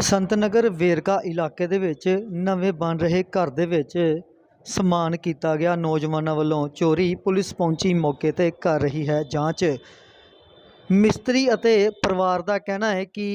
ਸੰਤ ਨਗਰ ਵੇਰਕਾ ਇਲਾਕੇ ਦੇ ਵਿੱਚ ਨਵੇਂ ਬਣ ਰਹੇ ਘਰ ਦੇ ਵਿੱਚ ਸਮਾਨ ਕੀਤਾ ਗਿਆ। ਨੌਜਵਾਨਾਂ ਵੱਲੋਂ ਚੋਰੀ ਪੁਲਿਸ ਪਹੁੰਚੀ ਮੌਕੇ ਤੇ ਕਰ ਰਹੀ ਹੈ ਜਾਂਚ। ਮਿਸਤਰੀ ਅਤੇ ਪਰਿਵਾਰ ਦਾ ਕਹਿਣਾ ਹੈ ਕਿ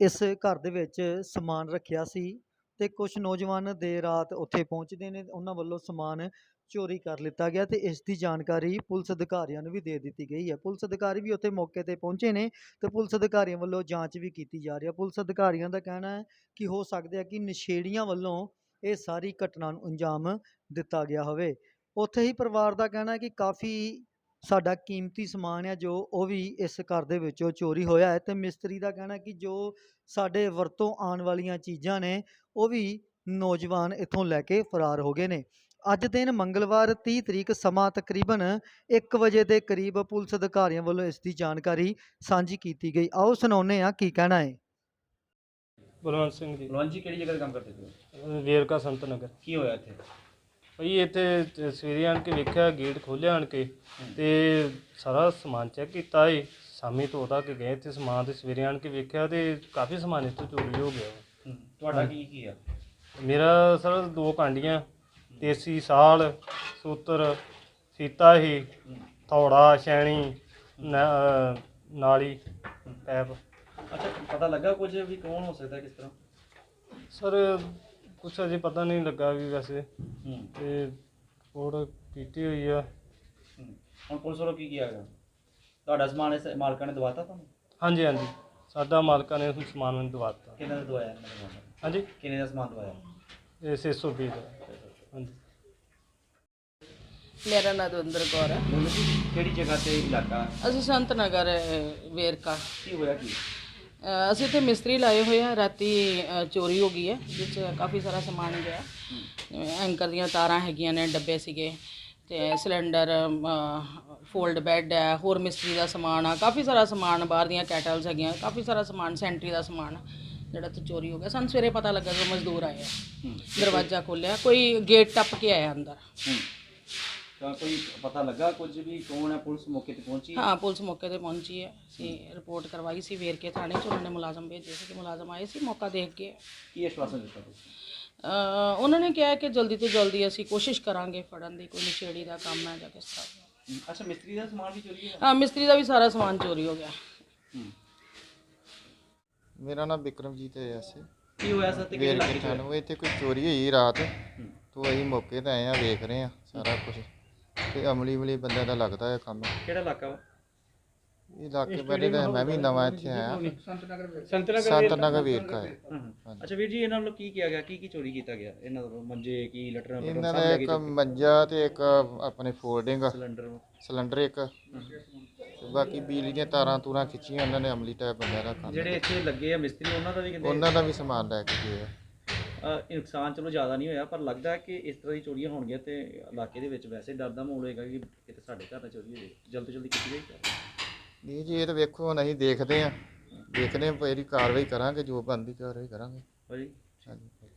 ਇਸ ਘਰ ਦੇ ਵਿੱਚ ਸਮਾਨ ਰੱਖਿਆ ਸੀ। ਤੇ ਕੁਝ ਨੌਜਵਾਨ ਦੇਰ ਰਾਤ ਉੱਥੇ ਪਹੁੰਚਦੇ ਨੇ, ਉਹਨਾਂ ਵੱਲੋਂ ਸਮਾਨ ਚੋਰੀ ਕਰ ਲਿੱਤਾ ਗਿਆ ਤੇ ਇਸ ਦੀ ਜਾਣਕਾਰੀ ਪੁਲਿਸ ਅਧਿਕਾਰੀਆਂ ਨੂੰ ਵੀ ਦੇ ਦਿੱਤੀ ਗਈ ਹੈ। ਪੁਲਿਸ ਅਧਿਕਾਰੀ ਵੀ ਉੱਥੇ ਮੌਕੇ ਤੇ ਪਹੁੰਚੇ ਨੇ ਤੇ ਪੁਲਿਸ ਅਧਿਕਾਰੀਆਂ ਵੱਲੋਂ ਜਾਂਚ ਵੀ ਕੀਤੀ ਜਾ ਰਹੀ ਹੈ। ਪੁਲਿਸ ਅਧਿਕਾਰੀਆਂ ਦਾ ਕਹਿਣਾ ਹੈ ਕਿ ਹੋ ਸਕਦਾ ਹੈ ਕਿ ਨਸ਼ੇੜੀਆਂ ਵੱਲੋਂ ਇਹ ਸਾਰੀ ਘਟਨਾ ਨੂੰ ਅੰਜਾਮ ਦਿੱਤਾ ਗਿਆ ਹੋਵੇ। ਉੱਥੇ ਹੀ ਪਰਿਵਾਰ ਦਾ ਕਹਿਣਾ ਹੈ ਕਿ ਕਾਫੀ ਸਾਡਾ ਕੀਮਤੀ ਸਮਾਨ ਹੈ ਜੋ ਉਹ ਵੀ ਇਸ ਘਰ ਦੇ ਵਿੱਚੋਂ ਚੋਰੀ ਹੋਇਆ ਹੈ ਤੇ ਮਿਸਤਰੀ ਦਾ ਕਹਿਣਾ ਕਿ ਜੋ ਸਾਡੇ ਵਰਤੋਂ ਆਉਣ ਵਾਲੀਆਂ ਚੀਜ਼ਾਂ ਨੇ ਉਹ ਵੀ ਨੌਜਵਾਨ ਇੱਥੋਂ ਲੈ ਕੇ ਫਰਾਰ ਹੋ ਗਏ ਨੇ। ਅੱਜ ਦਿਨ ਮੰਗਲਵਾਰ 30 ਤਰੀਕ ਸਮਾਂ ਤਕਰੀਬਨ 1 ਵਜੇ ਦੇ ਕਰੀਬ ਪੁਲਿਸ ਅਧਿਕਾਰੀਆਂ ਵੱਲੋਂ ਇਸ ਦੀ ਜਾਣਕਾਰੀ ਸਾਂਝੀ ਕੀਤੀ ਗਈ। ਆਓ ਸੁਣਾਉਂਦੇ ਹਾਂ ਕੀ ਕਹਿਣਾ ਹੈ। ਬਲਵੰਤ ਸਿੰਘ ਜੀ। ਬਲਵੰਤ ਜੀ ਕਿਹੜੀ ਜਗ੍ਹਾ ਤੇ ਕੰਮ ਕਰਦੇ ਹੋ? ਵੇਰਕਾ ਸੰਤ ਨਗਰ। ਕੀ ਹੋਇਆ ਇੱਥੇ? ਭਾਈ ਇੱਥੇ ਤ- ਸਵੇਰੇ ਆਣ ਕੇ ਵੇਖਿਆ ਗੇਟ ਖੋਲ੍ਹਿਆ ਆਣ ਕੇ ਤੇ ਸਾਰਾ ਸਮਾਨ ਚੈੱਕ ਕੀਤਾ ਏ। ਸ਼ਾਮੀ ਤੋਂ ਉਹਦਾ ਕੇ ਗਏ ਤੇ ਸਮਾਨ ਤੇ ਸਵੇਰੇ ਆਣ ਕੇ ਵੇਖਿਆ ਤੇ ਕਾਫੀ ਸਮਾਨ ਇੱਥੋਂ ਚੋਰੀ ਹੋ ਗਿਆ ਹੂੰ, ਤੁਹਾਡਾ ਕੀ ਕੀ ਆ? ਮੇਰਾ ਸਰ ਦੋ ਕਾਂਡੀਆਂ ਦੇਸੀ ਸਾਲ ਸੂਤਰ ਫੀਤਾ ਹੀ ਥੌੜਾ ਛੈਣੀ ਨ- ਨਾਲੀ ਪੈਪ। ਅੱਛਾ ਪਤਾ ਲੱਗਾ ਕੁਝ ਵੀ ਕੌਣ ਹੋ ਸਕਦਾ ਕਿਸ ਤਰ੍ਹਾਂ? ਸਰ ਕੁਛ ਅਜੇ ਪਤਾ ਨਹੀਂ ਲੱਗਾ ਵੀ ਵੈਸੇ। ਹੂੰ। ਤੇ ਰਿਪੋਰਟ ਕੀਤੀ ਹੋਈ ਆ। ਹੂੰ। ਹੁਣ ਪੁਲਿਸ ਵੱਲੋਂ ਕੀ ਕੀਤਾ ਗਿਆ? ਤੁਹਾਡਾ ਸਮਾਨ ਇਸ ਮਾਲਕਾਂ ਨੇ ਦਵਾਤਾ ਤੁਹਾਨੂੰ? ਹਾਂਜੀ ਹਾਂਜੀ। ਸਾਡਾ ਮਾਲਕਾਂ ਨੇ ਸਮਾਨ ਮੈਨੂੰ ਦਵਾ ਦਿੱਤਾ ਕਿੰਨੇ ਦਾ ਦਵਾਇਆ ਇਹਨਾਂ ਨੇ ਸਮਾਨ? ਹਾਂਜੀ। ਕਿੰਨੇ ਦਾ ਸਮਾਨ ਦਵਾਇਆ? ਇਹ 620 ਦਾ। ਹਾਂਜੀ। ਮੇਰਾ ਨਾਂ ਦਵਿੰਦਰ ਕੌਰ ਹੈ ਬੋਲੋ ਜੀ ਕਿਹੜੀ ਜਗ੍ਹਾ ਤੇ ਇਲਾਕਾ? ਅਸੀਂ ਸੰਤ ਨਗਰ ਅਹ, ਵੇਰਕਾ। ਕੀ ਹੋਇਆ ਕੀ? ਅਸੀਂ ਇੱਥੇ ਮਿਸਤਰੀ ਲਾਏ ਹੋਏ ਆ ਰਾਤੀ ਚੋਰੀ ਹੋ ਗਈ ਹੈ ਜਿਸ 'ਚ ਕਾਫੀ ਸਾਰਾ ਸਮਾਨ ਗਿਆ। ਜਿਵੇਂ ਐਂਕਰ ਦੀਆਂ ਤਾਰਾਂ ਹੈਗੀਆਂ ਨੇ ਡੱਬੇ ਸੀਗੇ ਤੇ ਸਿਲੰਡਰ ਫੋਲਡ ਬੈੱਡ ਹੈ ਹੋਰ ਮਿਸਤਰੀ ਦਾ ਸਮਾਨ ਆ ਕਾਫੀ ਸਾਰਾ ਸਮਾਨ ਬਾਹਰ ਦੀਆਂ ਕੈਟਲਸ ਹੈਗੀਆਂ ਕਾਫੀ ਸਾਰਾ ਸਮਾਨ ਸੈਂਟਰੀ ਦਾ ਸਮਾਨ ਜਿਹੜਾ ਤੇ ਚੋਰੀ ਹੋ ਗਿਆ। ਸਾਨੂੰ ਸਵੇਰੇ ਪਤਾ ਲੱਗਾ ਕਿ ਮਜ਼ਦੂਰ ਆਏ ਆ ਦਰਵਾਜ਼ਾ ਖੋਲ੍ਹਿਆ ਕੋਈ ਗੇਟ ਟੱਪ ਕੇ ਆਇਆ ਅੰਦਰ। ਤਾਂ ਕੋਈ ਪਤਾ ਲੱਗਾ ਕੁਝ ਵੀ ਕੌਣ ਹੈ? ਪੁਲਿਸ ਮੌਕੇ ਤੇ ਪਹੁੰਚੀ ਹਾਂ? ਪੁਲਿਸ ਮੌਕੇ ਤੇ ਪਹੁੰਚੀ ਹੈ। ਅਸੀਂ ਰਿਪੋਰਟ ਕਰਵਾਈ ਸੀ ਵੇਰਕੇ ਥਾਣੇ 'ਚ ਉਹਨਾਂ ਨੇ ਮੁਲਾਜ਼ਮ ਭੇਜੇ ਸੀ ਕਿ ਮੁਲਾਜ਼ਮ ਆਏ ਸੀ ਮੌਕਾ ਦੇਖ ਕੇ ਕੀ ਆਸ਼ਵਾਸਨ ਦਿੱਤਾ ਤੁਸੀਂ? ਅਹ ਉਹਨਾਂ ਨੇ ਕਿਹਾ ਕਿ ਜਲਦੀ ਤੋਂ ਜਲਦੀ ਅਸੀਂ ਕੋਸ਼ਿਸ਼ ਕਰਾਂਗੇ ਫੜਨ ਦੀ ਕੋਈ ਨਸ਼ੇੜੀ ਦਾ ਕੰਮ ਹੈ ਜਾਂ ਕਿਸ ਤਰ੍ਹਾਂ। ਹੂੰ, ਅੱਛਾ ਮਿਸਤਰੀ ਦਾ ਸਮਾਨ ਵੀ ਚੋਰੀ ਹੋਇਆ? ਹਾਂ ਮਿਸਤਰੀ ਦਾ ਵੀ ਸਾਰਾ ਸਮਾਨ ਚੋਰੀ ਹੋ ਗਿਆ। ਹੂੰ। ਮੇਰਾ ਨਾਮ ਵਿਕਰਮਜੀਤ ਹੈ ਐਸੇ ਕੀ ਹੋਇਆ ਸਰ? ਤੇ ਕਿਹੜੇ ਵੇਰ ਇਲਾਕੇ ਕੇ ਚ ਹੋਇਆ? ਸਾਨੂੰ ਇੱਥੇ ਕੋਈ ਚੋਰੀ ਹੋਈ ਰਾਤ? ਹੂੰ। ਤੋਂ ਅਸੀਂ ਮੌਕੇ ਤੇ ਆਏ ਆ ਵੇਖ ਰਹੇ ਆ ਸਾਰਾ ਕੁਝ ਤੇ ਅਮਲੀ ਵਲੀ ਬੰਦਿਆਂ ਦਾ ਲੱਗਦਾ ਹੈ ਕੰਮ। ਕਿਹੜਾ ਇਲਾਕਾ ਵਾ? ਇਹ ਇਲਾਕੇ ਬਾਰੇ ਤਾਂ ਮੈਂ ਵੀ ਨਵਾਂ ਇੱਥੇ ਆਇਆ। ਸੰਤ ਨਗਰ ਵੇਰਕਾ ਹੈ। ਹੂੰ। ਅੱਛਾ ਵੀਰ ਜੀ ਇਹਨਾਂ ਵੱਲੋਂ ਕੀ ਕੀਤਾ ਗਿਆ? ਕੀ ਕੀ ਚੋਰੀ ਕੀਤਾ ਗਿਆ? ਇਹਨਾਂ ਵੱਲੋਂ ਮੰਜੇ ਕੀ ਲਟਰਾਂ ਇਹਨਾਂ ਦਾ ਇੱਕ। ਮੰਜਾ ਤੇ ਇੱਕ ਆਪਣੇ ਫੋਲਡਿੰਗ। ਸਿਲੰਡਰ ਸਿਲੰਡਰ ਇੱਕ। ਤੇ ਬਾਕੀ ਬਿਜਲੀ ਦੀਆਂ ਤਾਰਾਂ ਤੂਰਾਂ ਖਿੱਚੀਆਂ ਉਹਨਾਂ ਨੇ ਅਮਲੀ ਟਾਈਪ ਬੰਦਿਆਂ ਦਾ ਕੰਮ। ਜਿਹੜੇ ਇੱਥੇ ਲੱਗੇ ਆ ਮਿਸਤਰੀ ਉਹਨਾਂ ਦਾ ਵੀ ਕਹਿੰਦੇ ਉਹਨਾਂ ਦਾ ਵੀ ਸਮਾਨ ਲੈ ਕੇ ਗਏ ਆ। ਨੁਕਸਾਨ ਚਲੋ ਜ਼ਿਆਦਾ ਨਹੀਂ ਹੋਇਆ ਪਰ ਲੱਗਦਾ ਕਿ ਇਸ ਤਰ੍ਹਾਂ ਦੀ ਚੋਰੀਆਂ ਹੋਣਗੀਆਂ ਤੇ ਇਲਾਕੇ ਦੇ ਵਿੱਚ ਵੈਸੇ ਡਰ ਦਾ ਮਾਹੌਲ ਹੋਏਗਾ ਕਿ ਕਿਤੇ ਸਾਡੇ ਘਰ ਨਾਲ ਚੋਰੀ ਹੋ ਜਾਏ। ਜਲਦ ਤੋਂ ਜਲਦੀ ਕੀਤੀ ਜਾਏਗੀ ਨਹੀਂ ਜੀ ਇਹ ਤਾਂ ਵੇਖੋ ਹੁਣ ਅਸੀਂ ਦੇਖਦੇ ਆ ਦੇਖਦੇ ਆ ਹੀ ਕਾਰਵਾਈ ਕਰਾਂਗੇ ਜੋ ਬਣਦੀ ਕਾਰਵਾਈ ਕਰਾਂਗੇ। ਹਾਂਜੀ।